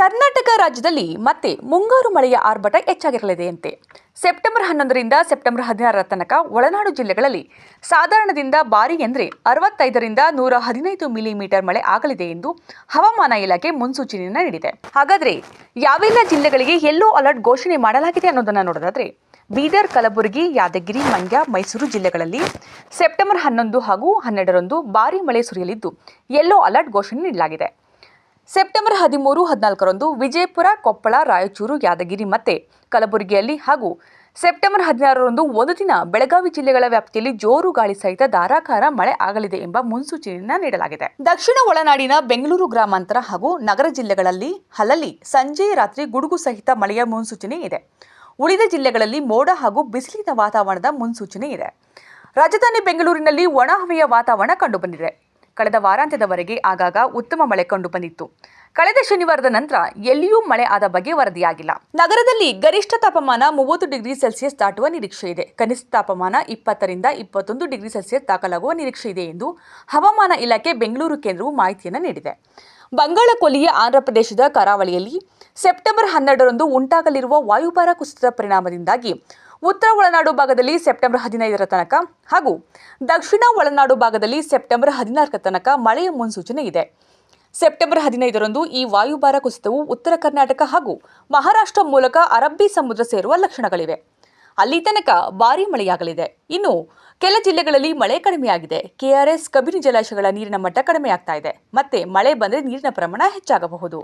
ಕರ್ನಾಟಕ ರಾಜ್ಯದಲ್ಲಿ ಮತ್ತೆ ಮುಂಗಾರು ಮಳೆಯ ಆರ್ಭಟ ಹೆಚ್ಚಾಗಿರಲಿದೆಯಂತೆ. ಸೆಪ್ಟೆಂಬರ್ ಹನ್ನೊಂದರಿಂದ ಸೆಪ್ಟೆಂಬರ್ ಹದಿನಾರರ ತನಕ ಒಳನಾಡು ಜಿಲ್ಲೆಗಳಲ್ಲಿ ಸಾಧಾರಣದಿಂದ ಭಾರಿ ಎಂದರೆ ಅರವತ್ತೈದರಿಂದ ನೂರ ಹದಿನೈದು ಮಿಲಿಮೀಟರ್ ಮಳೆ ಆಗಲಿದೆ ಎಂದು ಹವಾಮಾನ ಇಲಾಖೆ ಮುನ್ಸೂಚನೆಯನ್ನು ನೀಡಿದೆ. ಹಾಗಾದರೆ ಯಾವೆಲ್ಲ ಜಿಲ್ಲೆಗಳಿಗೆ ಯೆಲ್ಲೋ ಅಲರ್ಟ್ ಘೋಷಣೆ ಮಾಡಲಾಗಿದೆ ಅನ್ನೋದನ್ನು ನೋಡೋದಾದ್ರೆ ಬೀದರ್, ಕಲಬುರಗಿ, ಯಾದಗಿರಿ, ಮಂಡ್ಯ, ಮೈಸೂರು ಜಿಲ್ಲೆಗಳಲ್ಲಿ ಸೆಪ್ಟೆಂಬರ್ ಹನ್ನೊಂದು ಹಾಗೂ ಹನ್ನೆರಡರಂದು ಭಾರಿ ಮಳೆ ಸುರಿಯಲಿದ್ದು ಯೆಲ್ಲೋ ಅಲರ್ಟ್ ಘೋಷಣೆ ನೀಡಲಾಗಿದೆ. ಸೆಪ್ಟೆಂಬರ್ ಹದಿಮೂರು, ಹದಿನಾಲ್ಕರಂದು ವಿಜಯಪುರ, ಕೊಪ್ಪಳ, ರಾಯಚೂರು, ಯಾದಗಿರಿ ಮತ್ತೆ ಕಲಬುರಗಿಯಲ್ಲಿ ಹಾಗೂ ಸೆಪ್ಟೆಂಬರ್ ಹದಿನಾರರಂದು ಒಂದು ದಿನ ಬೆಳಗಾವಿ ಜಿಲ್ಲೆಗಳ ವ್ಯಾಪ್ತಿಯಲ್ಲಿ ಜೋರು ಗಾಳಿ ಸಹಿತ ಧಾರಾಕಾರ ಮಳೆ ಆಗಲಿದೆ ಎಂಬ ಮುನ್ಸೂಚನೆಯನ್ನ ನೀಡಲಾಗಿದೆ. ದಕ್ಷಿಣ ಒಳನಾಡಿನ ಬೆಂಗಳೂರು ಗ್ರಾಮಾಂತರ ಹಾಗೂ ನಗರ ಜಿಲ್ಲೆಗಳಲ್ಲಿ ಹಲಲಿ ಸಂಜೆ ರಾತ್ರಿ ಗುಡುಗು ಸಹಿತ ಮಳೆಯ ಮುನ್ಸೂಚನೆ ಇದೆ. ಉಳಿದ ಜಿಲ್ಲೆಗಳಲ್ಲಿ ಮೋಡ ಹಾಗೂ ಬಿಸಿಲಿನ ವಾತಾವರಣದ ಮುನ್ಸೂಚನೆ ಇದೆ. ರಾಜಧಾನಿ ಬೆಂಗಳೂರಿನಲ್ಲಿ ಒಣ ಹವೆಯ ವಾತಾವರಣ ಕಂಡುಬಂದಿದೆ. ಕಳೆದ ವಾರಾಂತ್ಯದವರೆಗೆ ಆಗಾಗ ಉತ್ತಮ ಮಳೆ ಕಂಡು ಬಂದಿತ್ತು. ಕಳೆದ ಶನಿವಾರದ ನಂತರ ಎಲ್ಲಿಯೂ ಮಳೆ ಆದ ಬಗ್ಗೆ ವರದಿಯಾಗಿಲ್ಲ. ನಗರದಲ್ಲಿ ಗರಿಷ್ಠ ತಾಪಮಾನ ಮೂವತ್ತು ಡಿಗ್ರಿ ಸೆಲ್ಸಿಯಸ್ ದಾಟುವ ನಿರೀಕ್ಷೆ ಇದೆ. ಕನಿಷ್ಠ ತಾಪಮಾನ ಇಪ್ಪತ್ತರಿಂದ ಇಪ್ಪತ್ತೊಂದು ಡಿಗ್ರಿ ಸೆಲ್ಸಿಯಸ್ ದಾಖಲಾಗುವ ನಿರೀಕ್ಷೆ ಇದೆ ಎಂದು ಹವಾಮಾನ ಇಲಾಖೆ ಬೆಂಗಳೂರು ಕೇಂದ್ರವು ಮಾಹಿತಿಯನ್ನು ನೀಡಿದೆ. ಬಂಗಾಳ ಕೊಲ್ಲಿಯ ಆಂಧ್ರಪ್ರದೇಶದ ಕರಾವಳಿಯಲ್ಲಿ ಸೆಪ್ಟೆಂಬರ್ ಹನ್ನೆರಡರಂದು ಉಂಟಾಗಲಿರುವ ವಾಯುಭಾರ ಕುಸಿತದ ಪರಿಣಾಮದಿಂದಾಗಿ ಉತ್ತರ ಒಳನಾಡು ಭಾಗದಲ್ಲಿ ಸೆಪ್ಟೆಂಬರ್ ಹದಿನೈದರ ತನಕ ಹಾಗೂ ದಕ್ಷಿಣ ಒಳನಾಡು ಭಾಗದಲ್ಲಿ ಸೆಪ್ಟೆಂಬರ್ ಹದಿನಾಲ್ಕರ ತನಕ ಮಳೆಯ ಮುನ್ಸೂಚನೆ ಇದೆ. ಸೆಪ್ಟೆಂಬರ್ ಹದಿನೈದರಂದು ಈ ವಾಯುಭಾರ ಕುಸಿತವು ಉತ್ತರ ಕರ್ನಾಟಕ ಹಾಗೂ ಮಹಾರಾಷ್ಟ್ರ ಮೂಲಕ ಅರಬ್ಬಿ ಸಮುದ್ರ ಸೇರುವ ಲಕ್ಷಣಗಳಿವೆ. ಅಲ್ಲಿ ತನಕ ಭಾರೀ ಮಳೆಯಾಗಲಿದೆ. ಇನ್ನು ಕೆಲ ಜಿಲ್ಲೆಗಳಲ್ಲಿ ಮಳೆ ಕಡಿಮೆಯಾಗಿದೆ. ಕೆಆರ್ಎಸ್ ಕಬಿನಿ ಜಲಾಶಯಗಳ ನೀರಿನ ಮಟ್ಟ ಕಡಿಮೆಯಾಗ್ತಾ ಇದೆ. ಮತ್ತೆ ಮಳೆ ಬಂದರೆ ನೀರಿನ ಪ್ರಮಾಣ ಹೆಚ್ಚಾಗಬಹುದು.